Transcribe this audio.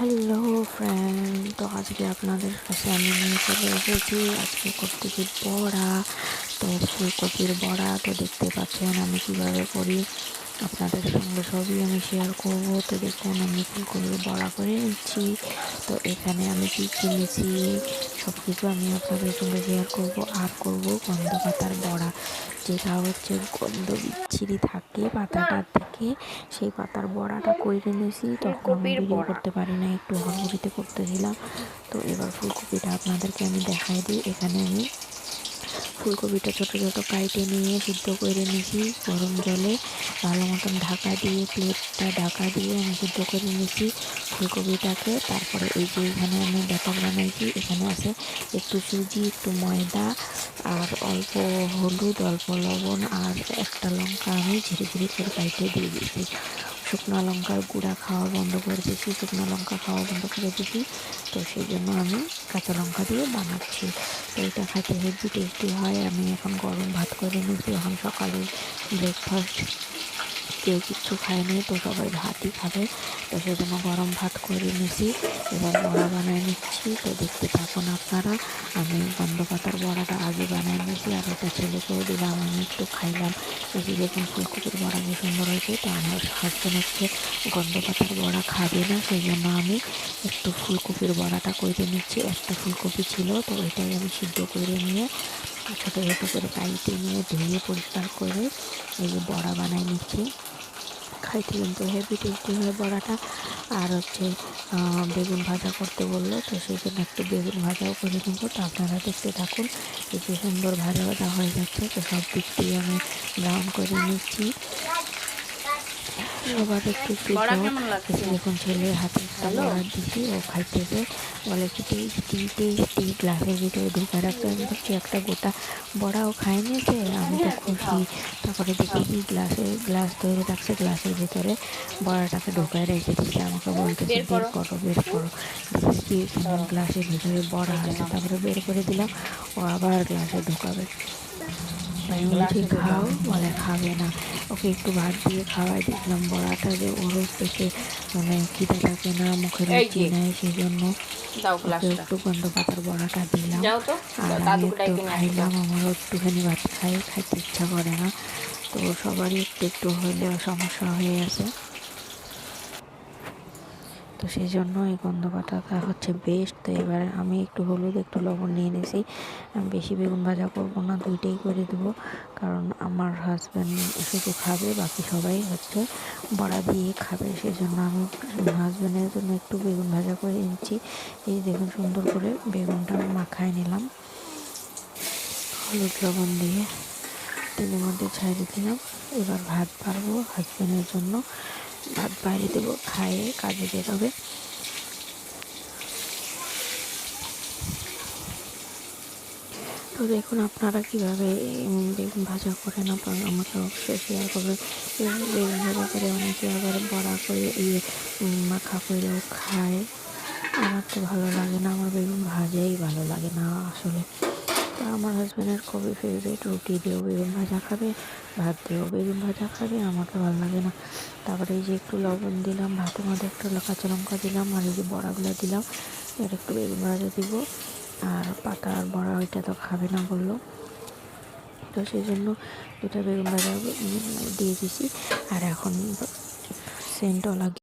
Hello friend তো আজকে আপনাদের কাছে আমি নিয়ে চলে এসেছি। আজকে করতেছি বড়া। তো ফুলকপির বড়া, তো দেখতে পাচ্ছেন আমি কীভাবে করি। আপনাদের সঙ্গে সবই আমি শেয়ার করব। তো দেখুন আমি ফুলকপির বড়া করে নিচ্ছি? তো এখানে আমি কী কিনেছি? সব কিছু আমি আপনাদের সঙ্গে শেয়ার করব আর করব গন্ধ পাতার বড়া। যেটা হচ্ছে গন্ধ বিচ্ছিরি থাকে পাতাটার থেকে। সেই পাতার বড়াটা করে নিয়েছি তখন আমি ভিডিও করতে পারি না একটু হলগুড়িতে করতেছিলাম। তো এবার ফুলকপিটা আপনাদেরকে আমি দেখাই দিই। এখানে আমি ফুলকপিটা ছোটো ছোটো কাইটে নিয়ে সিদ্ধ করে নিয়েছি গরম জলে। ভালো মতন ঢাকা দিয়ে, প্লেটটা ঢাকা দিয়ে আমি সিদ্ধ করে নিয়েছি ফুলকপিটাকে। তারপরে এই যে এখানে আমি ব্যাপার বানাইছি, এখানে আছে একটু সুজি, একটু ময়দা আর অল্প হলুদ, অল্প লবণ আর একটা লঙ্কা আমি ঝিরি ঝিরি করে কাইটে দিয়ে দিয়েছি। শুকনো লঙ্কার গুঁড়া খাওয়া বন্ধ করে দিয়েছি, শুকনো লঙ্কা খাওয়া বন্ধ করে দিয়েছি। তো সেই জন্য আমি কাঁচা লঙ্কা দিয়ে বানাচ্ছি। এটা খাইতে হেভি টেস্টি হয়। আমি এখন গরম ভাত করে নিয়েছি। এখন সকালে ব্রেকফাস্ট কেউ কিচ্ছু খায়নি তো সবাই ভাতই খাবে। তো সেজন্য গরম ভাত করে নিয়েছি এবার বড়া বানিয়ে নিচ্ছি। তো দেখতে থাকুন আপনারা, আমি গন্ধ পাতার বড়াটা আগে বানিয়ে নিয়েছি আর ওটা ছেলেকেও দিলাম, আমি একটু খাইলাম। যে দেখুন ফুলকপির বড়া কি সুন্দর হয়েছে, তো আমার হাজব্যান্ড হচ্ছে গন্ধ পাতার বড়া খাবে না সেই জন্য আমি একটু ফুলকপির বড়াটা করে নিচ্ছি। একটা ফুলকপি ছিল, তো ওইটাই আমি সিদ্ধ করে নিয়ে ছোটো ছোটো করে কাইটে নিয়ে ধুয়ে পরিষ্কার করে এই যে বড়া বানাই নিচ্ছি। খাইতে কিন্তু হেভি টেস্টি হয় বড়াটা। আর হচ্ছে বেগুন ভাজা করতে বলল, তো সেই জন্য একটু বেগুন ভাজাও করে নেব। তো আপনারা দেখতে থাকুন, এই যে সুন্দর ভাজা ভাজা হয়ে যাচ্ছে, তো সব দিক দিয়ে আমি ব্রাউন করে নিচ্ছি। সবার একটু একটু দেখুন ছেলের হাতে বড়া দিছি ও খাইতেছে বলে কি টেস্টি টেস্টি গ্লাসের ভিতরে ঢুকে রাখতে আমি দেখছি একটা গোটা বড়াও খাই নিয়েছে আমি তো খুশি। তারপরে দেখি কি গ্লাসে গ্লাস ধরে রাখছে গ্লাসের ভিতরে বড়াটাকে ঢুকায় রেখে দিচ্ছে আমাকে বলতেছে বের করো। বের করো। দেখি কি গ্লাসের ভিতরে বড়া আছে। তারপরে বের করে দিলাম ও আবার গ্লাসে ঢুকাবে। বলছি খাও বলে খাবে না। ওকে একটু ভাত দিয়ে খাওয়াই দেখলাম বড়াটা যে ওর থেকে মানে খিদে থাকে না মুখে রুচি নেয় সেই জন্য একটু গন্ধ পাতার বড়াটা দিলাম। আর আমি একটু খাইলাম আমারও একটুখানি ভাত খাই খাইতে ইচ্ছা করে না। তো সবারই একটু একটু হলেও সমস্যা হয়ে আছে। তো সেই জন্য এই গন্ধ পাতাটা হচ্ছে বেস্ট তো এবার আমি একটু হলুদ, একটু লবণ নিয়ে নিয়েছি বেশি বেগুন ভাজা করব না, দুইটাই করে দেবো। কারণ আমার হাজব্যান্ড শুধু খাবে, বাকি সবাই হচ্ছে বড়া দিয়ে খাবে। সেই জন্য আমি হাজব্যান্ডের জন্য একটু বেগুন ভাজা করে নিচ্ছি। এই দেখুন সুন্দর করে বেগুনটা মাখায় নিলাম। হলুদ, লবণ দিয়ে তেলের মধ্যে ছাড়িয়ে দিলাম। এবার ভাত পারব হাজব্যান্ডের জন্য। ভাত বাইরে দেবো, খাইয়ে কাজে বেরোবে তো দেখুন আপনারা কীভাবে বেগুন ভাজা করেন, আপনারা আমাকে অবশ্যই শেয়ার করবেন। বেগুন ভাজা করে অনেকে আবার বড়া করে ইয়ে মাখা করেও খায়। আমার তো ভালো লাগে না, আমার বেগুন ভাজাই ভালো লাগে না আসলে। আমার হাজব্যান্ডের খুবই ফেভারিট রুটি দিয়েও বেগুন ভাজা খাবে, ভাত দিয়েও বেগুন ভাজা খাবে, আমাকে ভালো লাগে না। তারপরে এই যে একটু লবণ দিলাম, ভাতের মধ্যে একটু কাঁচা লঙ্কা দিলাম, আর এই যে বড়াগুলো দিলাম এর একটু বেগুন ভাজা দিব। আর পাতা আর বড়া ওইটা তো খাবে না বলল। তো সেই জন্য দুটা বেগুন ভাজা দিয়ে দিছি আর এখন সেন্টও লাগে